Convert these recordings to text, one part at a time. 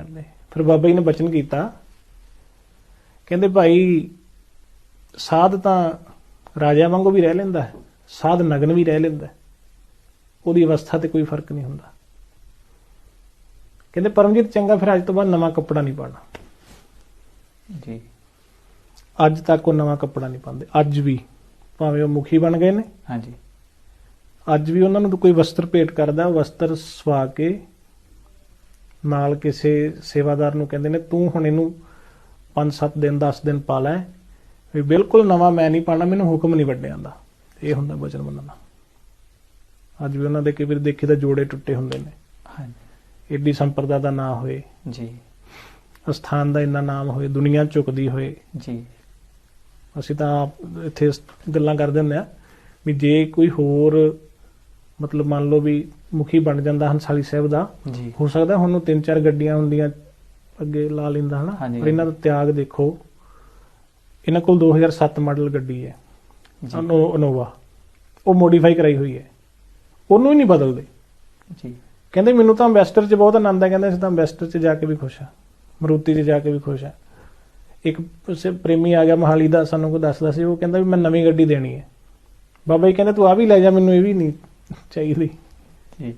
ਕਰਦੇ। ਫਿਰ ਬਾਬਾ ਜੀ ਨੇ ਬਚਨ ਕੀਤਾ। ਕਹਿੰਦੇ ਭਾਈ ਸਾਧ ਤਾਂ ਰਾਜਾ ਵਾਂਗੂ ਵੀ ਰਹਿ ਲੈਂਦਾ ਹੈ ਸਾਧ ਨਗਨ ਵੀ ਰਹਿ ਲੈਂਦਾ। ਉਹਦੀ ਅਵਸਥਾ ਤੇ ਕੋਈ ਫ਼ਰਕ ਨਹੀਂ ਹੁੰਦਾ। ਕਹਿੰਦੇ ਪਰਮਜੀਤ ਚੰਗਾ ਫਿਰ ਅੱਜ ਤੋਂ ਬਾਅਦ ਨਵਾਂ ਕੱਪੜਾ ਨਹੀਂ ਪਾਣਾ ਜੀ। ਅੱਜ ਤੱਕ ਉਹ ਨਵਾਂ ਕੱਪੜਾ ਨਹੀਂ ਪਾਉਂਦੇ। ਅੱਜ ਵੀ। ਭਾਵੇਂ ਉਹ ਮੁਖੀ ਬਣ ਗਏ ਨੇ। ਹਾਂਜੀ। ਅੱਜ ਵੀ ਉਹਨਾਂ ਨੂੰ ਕੋਈ ਵਸਤਰ ਭੇਟ ਕਰਦਾ ਵਸਤਰ ਸਵਾ ਕੇ ਨਾਲ ਕਿਸੇ ਸੇਵਾਦਾਰ ਨੂੰ ਕਹਿੰਦੇ ਨੇ ਤੂੰ ਹੁਣ ਇਹਨੂੰ 5-7 ਦਿਨ 10 ਦਿਨ ਪਾ ਲੈ ਵੀ ਬਿਲਕੁਲ ਨਵਾਂ ਮੈਂ ਨਹੀਂ ਪਾਣਾ ਮੈਨੂੰ ਹੁਕਮ ਨਹੀਂ ਵੱਡਿਆਂ ਦਾ ਇਹ ਹੁੰਦਾ ਬਚਨ ਮੰਨਣਾ। ਅੱਜ ਵੀ ਉਹਨਾਂ ਦੇ ਕਈ ਵਾਰ ਦੇਖੀ ਤਾਂ ਜੋੜੇ ਟੁੱਟੇ ਹੁੰਦੇ ਨੇ। ਹਾਂਜੀ। ਏਡੀ ਸੰਪਰਦਾ ਦਾ ਨਾ ਹੋਏ। ਜੀ। ਅਸਥਾਨ ਦਾ ਇੰਨਾ ਨਾਮ ਹੋਏ ਦੁਨੀਆ ਝੁਕਦੀ ਹੋਏ। ਜੀ। ਅਸੀਂ ਤਾਂ ਇੱਥੇ ਗੱਲਾਂ ਕਰਦੇ ਹੁੰਦੇ ਆ ਵੀ ਜੇ ਕੋਈ ਹੋਰ ਮਤਲਬ ਮੰਨ ਲਓ ਵੀ ਮੁਖੀ ਬਣ ਜਾਂਦਾ ਹੰਸਾਲੀ ਸਾਹਿਬ ਦਾ। ਜੀ। ਹੋ ਸਕਦਾ ਹੁਣ ਨੂੰ ਤਿੰਨ ਚਾਰ ਗੱਡੀਆਂ ਹੁੰਦੀਆਂ ਅੱਗੇ ਲਾ ਲੈਂਦਾ ਹਨਾ। ਪਰ ਇਹਨਾਂ ਦਾ ਤਿਆਗ ਦੇਖੋ। ਇਹਨਾਂ ਕੋਲ 2007 ਮਾਡਲ ਗੱਡੀ ਹੈ। ਅਨੋਵਾ। ਉਹ ਮੋਡੀਫਾਈ ਕਰਾਈ ਹੋਈ ਹੈ। ਉਹਨੂੰ ਹੀ ਨਹੀਂ ਬਦਲਦੇ। ਜੀ। ਕਹਿੰਦੇ ਮੈਨੂੰ ਤਾਂ ਅੰਬੈਸਟਰ 'ਚ ਬਹੁਤ ਆਨੰਦ ਹੈ। ਕਹਿੰਦੇ ਅਸੀਂ ਤਾਂ ਅੰਬੈਸਟਰ 'ਚ ਜਾ ਕੇ ਵੀ ਖੁਸ਼ ਆ ਮਰੂਤੀ 'ਚ ਜਾ ਕੇ ਵੀ ਖੁਸ਼ ਆ ਇੱਕ ਪ੍ਰੇਮੀ ਆ ਗਿਆ ਮਹਾਲੀ ਦਾ ਸਾਨੂੰ ਕੋ ਦੱਸਦਾ ਸੀ। ਉਹ ਕਹਿੰਦਾ ਵੀ ਮੈਂ ਨਵੀਂ ਗੱਡੀ ਦੇਣੀ ਹੈ। ਬਾਬਾ ਜੀ ਕਹਿੰਦੇ ਤੂੰ ਆ ਵੀ ਲੈ ਜਾ ਮੈਨੂੰ ਇਹ ਵੀ ਨਹੀਂ ਚਾਹੀਦੀ। ਜੀ।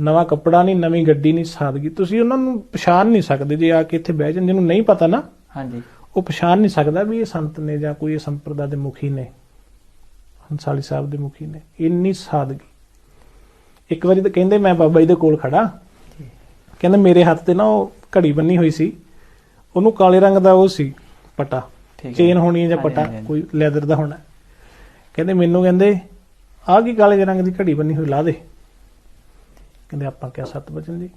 ਨਵਾਂ ਕੱਪੜਾ ਨਹੀਂ ਨਵੀਂ ਗੱਡੀ ਨਹੀਂ ਸਾਦਗੀ। ਤੁਸੀਂ ਉਹਨਾਂ ਨੂੰ ਪਛਾਣ ਨਹੀਂ ਸਕਦੇ ਜੇ ਆ ਕੇ ਇੱਥੇ ਬਹਿ ਜਾਣ ਜਿਹਨੂੰ ਨਹੀਂ ਪਤਾ ਨਾ ਹਾਂਜੀ। ਉਹ ਪਛਾਣ ਨਹੀਂ ਸਕਦਾ ਵੀ ਇਹ ਸੰਤ ਨੇ ਜਾਂ ਕੋਈ ਇਹ ਸੰਪਰਦਾ ਦੇ ਮੁਖੀ ਨੇ ਹੰਸਾਲੀ ਸਾਹਿਬ ਦੇ ਮੁਖੀ ਨੇ। ਇੰਨੀ ਸਾਦਗੀ। ਇੱਕ ਵਾਰੀ ਤਾਂ ਕਹਿੰਦੇ ਮੈਂ ਬਾਬਾ ਜੀ ਦੇ ਕੋਲ ਖੜਾ। ਕਹਿੰਦੇ ਮੇਰੇ ਹੱਥ ਤੇ ਨਾ ਉਹ ਘੜੀ ਬੰਨੀ ਹੋਈ ਸੀ। ਉਹਨੂੰ ਕਾਲੇ ਰੰਗ ਦਾ ਉਹ ਸੀ ਪਟਾ। ਚੇਨ ਹੋਣੀ ਜਾਂ ਪਟਾ। ਕੋਈ ਲੈਦਰ ਦਾ ਹੋਣਾ। ਕਹਿੰਦੇ ਮੈਨੂੰ ਕਹਿੰਦੇ ਆ ਕੀ ਕਾਲੇ ਜਿਹੇ ਰੰਗ ਦੀ ਘੜੀ ਬੰਨੀ ਹੋਈ, ਲਾ ਦੇ। ਕਹਿੰਦੇ ਆਪਾਂ ਕਿਹਾ ਸਤ ਬਚਨ ਜੀ?